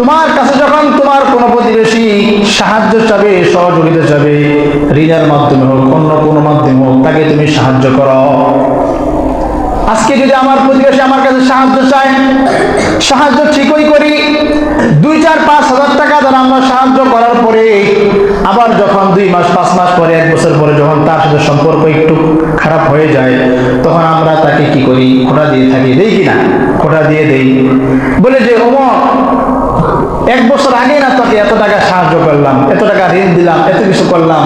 তোমার কাছে যখন তোমার কোনো প্রতিবেশী সাহায্য চাবে, সহযোগিতা চাবে, ঋণের মাধ্যমে হোক, অন্য কোনো মাধ্যমে হোক, তাকে তুমি সাহায্য করো। আজকে যদি আমার প্রতিবেশী আমার কাছে সাহায্য চায়, সাহায্য ঠিকই করি দুই খোটা দিয়ে থাকি, দেই কিনা? খোটা দিয়ে দেই। বলে যে অমর এক বছর আগে না তোকে এত টাকা সাহায্য করলাম, এত টাকা ঋণ দিলাম, এত কিছু করলাম,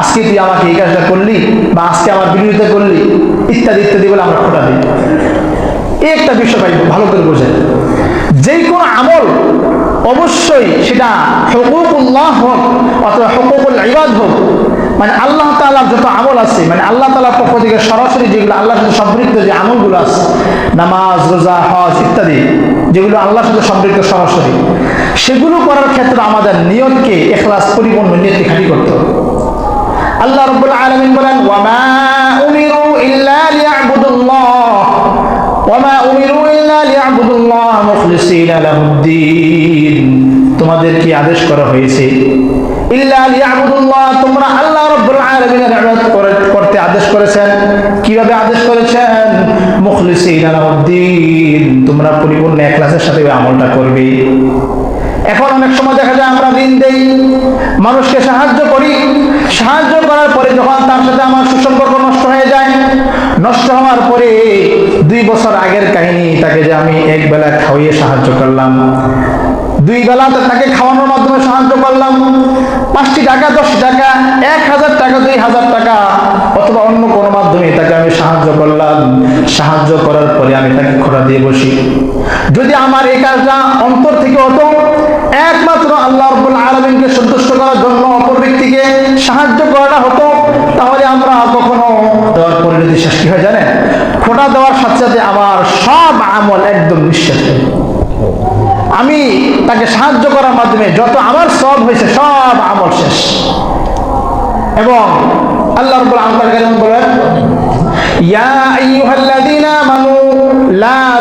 আজকে তুই আমাকে এই কাজটা করলি বা আজকে আমার বিরোধিতা করলি, ইত্যাদি ইত্যাদি বলে আমরা খোটা দিই। এই একটা বিষয় ভাই ভালো করে বোঝেন যে কোনো আমল অবশ্যই সেটা হকুকুল্লাহ হোক অথবা হকুকুল ইবাদ হোক মানে আল্লাহ তাআলার যত আমল আছে মানে আল্লাহ তাআলার পক্ষ থেকে সরাসরি যেগুলো আল্লাহর সাথে সম্পৃক্ত যে আমলগুলো আছে, নামাজ, রোজা, হজ ইত্যাদি, যেগুলো আল্লাহর সাথে সম্পৃক্ত সরাসরি, সেগুলো করার ক্ষেত্রে আমাদের নিয়তকে, এখলাস, পরিপূর্ণ নিয়তকে খালি করতে হবে। আল্লাহ রাব্বুল আলামিন বলেন তোমাদের কি আদেশ করা হয়েছে? তোমরা আল্লাহ রাব্বুল আলামিনের ইবাদত করতে আদেশ করেছেন। কীভাবে আদেশ করেছেন? মুখলিসিনা লাহুদ্দিন তোমরা পরিপূর্ণ ইখলাসের সাথে আমলটা করবে। এখন অনেক সময় দেখা যায় আমরা ঋণ দেই, মানুষকে সাহায্য করি। সাহায্য করার পরে যখন তার সাথে আমার সুসম্পর্ক নষ্ট হয়ে যায়, নষ্ট হওয়ার পরে দুই বছর আগের কাহিনী তাকে যে আমি এক বেলা খাওয়িয়ে সাহায্য করলাম। দুই বেলা তাকে খাওয়ানোর মাধ্যমে সাহায্য করলাম। পাঁচটি টাকা দশ টাকা, এক হাজার টাকা, দুই হাজার টাকা, অথবা অন্য কোনো মাধ্যমে তাকে আমি সাহায্য করলাম। সাহায্য করার পরে আমি তাকে খোরা দিয়ে বসি। যদি আমার এই কাজটা অন্তর থেকে হতো, একমাত্র আল্লাহ রব্বুল আলমিনকে সন্তুষ্ট করার জন্য অপর ব্যক্তিকে সাহায্য করাটা হতো, তাহলে আমরা কখনো দেওয়ার পরে যদি শেষ কি হয় জানেন? খোটা দেওয়ার সাথে সাথে আমার সব আমল একদম যায়। আমি তাকে সাহায্য করার মাধ্যমে যত আমার সব হয়েছে, সব আমল শেষ। এবং আল্লাহ রব্বুল আলামিন বলেন, ইয়া আইয়ুহাল্লাযীনা আমানু, লা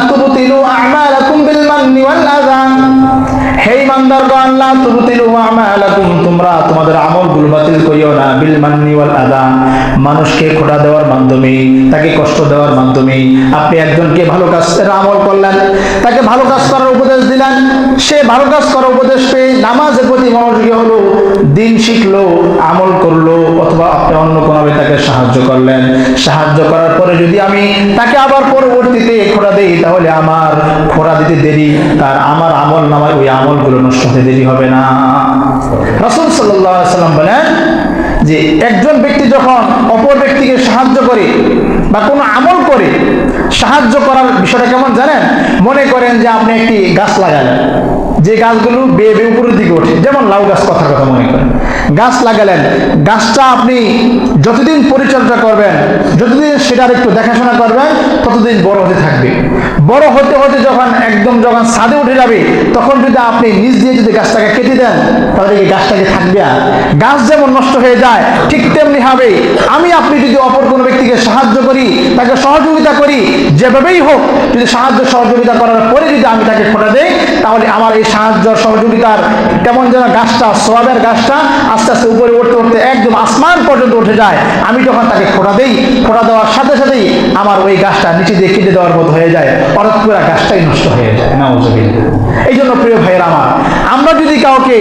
মানুষকে খোটা দেওয়ার মাধ্যমে, তাকে কষ্ট দেওয়ার মাধ্যমে, আপনি একজনকে ভালো কাজের আমল করলেন, তাকে ভালো কাজ করার উপদেশ দিলেন, সে ভালো কাজ করার উপদেশ পেয়ে নামাজের প্রতি মনোযোগী হলো, দিন শিখলো, আমল সাহায্য করার পরে যদি আমি তাকে আবার পরবর্তীতে খোড়া দেই, তাহলে আমার খোড়া দিতে দেরি তার আমার আমল নামায় ওই আমলগুলো নষ্ট হতে দেরি হবে না। রসুল সাল্লাম বলেন যে, একজন ব্যক্তি যখন অপর ব্যক্তিকে সাহায্য করে বা কোনো আমল করে, সাহায্য করার বিষয়টা কেমন জানেন? মনে করেন যে আপনি একটি গাছ লাগালেন। যে গাছগুলো বেয়ে বেয়ে উপরের দিকে ওঠে, যেমন লাউ গাছ কথার কথা মনে করেন। গাছ লাগালেন, গাছটা আপনি যতদিন পরিচর্যা করবেন, যতদিন সেটার একটু দেখাশোনা করবেন, ততদিন বড় হতে থাকবে। বড় হতে হতে যখন একদম যখন ছাদে উঠে যাবে, তখন যদি আপনি নিজ দিয়ে যদি গাছটাকে কেটে দেন, তাহলে কি গাছটাকে থাকবে আর? গাছ যেমন নষ্ট হয়ে যায়, ঠিক তেমনি হবে। আমি, আপনি যদি অপর কোনো ব্যক্তিকে সাহায্য করি, তাকে সহযোগিতা করি, যেভাবেই হোক, যদি সাহায্য সহযোগিতা করার পরে যদি আমি তাকে খোটা দেই, তাহলে আমার এই সাহায্য সহযোগিতার কেমন যেন গাছটা সোয়াবের গাছটা আস্তে আস্তে উপরে উঠতে উঠতে একদম আসমান পর্যন্ত উঠে যায়। আমি যখন তাকে খোটা দেই খোটা দেওয়ার সাথে সাথেই আমার ওই গাছটা নিচে দিয়ে কেটে দেওয়ার মতো হয়ে যায়। অর্থাৎ পুরো গাছটাই নষ্ট হয়ে যায়। না এই জন্য প্রিয় ভাইয়ের আমার আমরা যদি কাউকে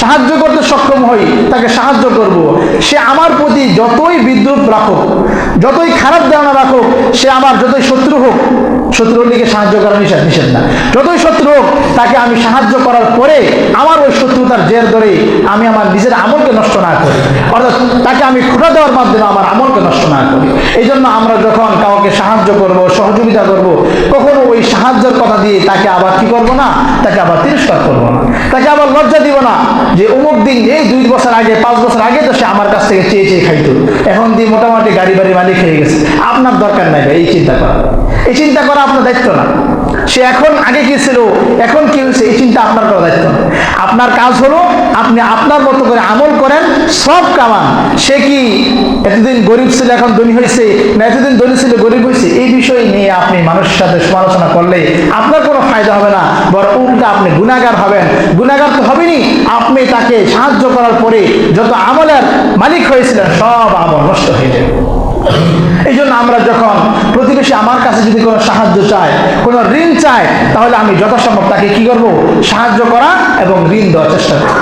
সাহায্য করতে সক্ষম হই তাকে সাহায্য করব। সে আমার প্রতি যতই বিদ্যুৎ রাখুক যতই খারাপ ধারণা রাখুক সে আমার যতই শত্রু হোক শত্রুর দিকে সাহায্য করা নিষেধ নিষেধ না। যতই শত্রু হোক তাকে আমি সাহায্য করার পরে আমার ওই শত্রুতার জের ধরে আমি আমার নিজের আমলকে নষ্ট না করি। অর্থাৎ তাকে আমি খুঁটা দেওয়ার মাধ্যমে আমার আমলকে নষ্ট না করি। এই জন্য আমরা যখন কাউকে সাহায্য করব, সহযোগিতা করব, কখনো ওই সাহায্যের কথা দিয়ে তাকে আবার কি করব না? তাকে আবার তিরস্কার করব না। তাকে আবার লজ্জা দিব না যে অমুক দিন এই দুই বছর আগে, পাঁচ বছর আগে তো সে আমার কাছ থেকে চেয়ে চেয়ে খাইতো। এখন দিয়ে মোটামুটি গাড়ি বাড়ি মালিক হয়ে গেছে। আপনার দরকার নাই ভাই, এই চিন্তা করা। এই চিন্তা করা আপনার দায়িত্ব না। সে এখন আগে কি ছিল, এখন কি হয়েছে, এই চিন্তা আপনার করা দায়িত্ব। আপনার কাজ হলো আপনি আপনার মতো করে আমল করেন, সব কামান। সে কি এতদিন গরিব ছিল, এখন ধনী হয়েছে? না, এতদিন ধনী ছিল, গরিব হয়েছে? এই বিষয় নিয়ে আপনি মানুষের সাথে সমালোচনা করলে আপনার কোনো ফায়দা হবে না, বরং উল্টা আপনি গুণাগার হবেন। গুণাগার তো হবেনি আপনি তাকে সাহায্য করার পরে যত আমলের মালিক হয়েছিলেন, সব আমল নষ্ট হয়ে যাবে এই জন্য আমরা যখন প্রতিবেশী আমার কাছে যদি কোনো সাহায্য চায়, কোনো ঋণ চায়, তাহলে আমি যথাসম্ভব তাকে কি করব? সাহায্য করা এবং ঋণ দেওয়ার চেষ্টা করব।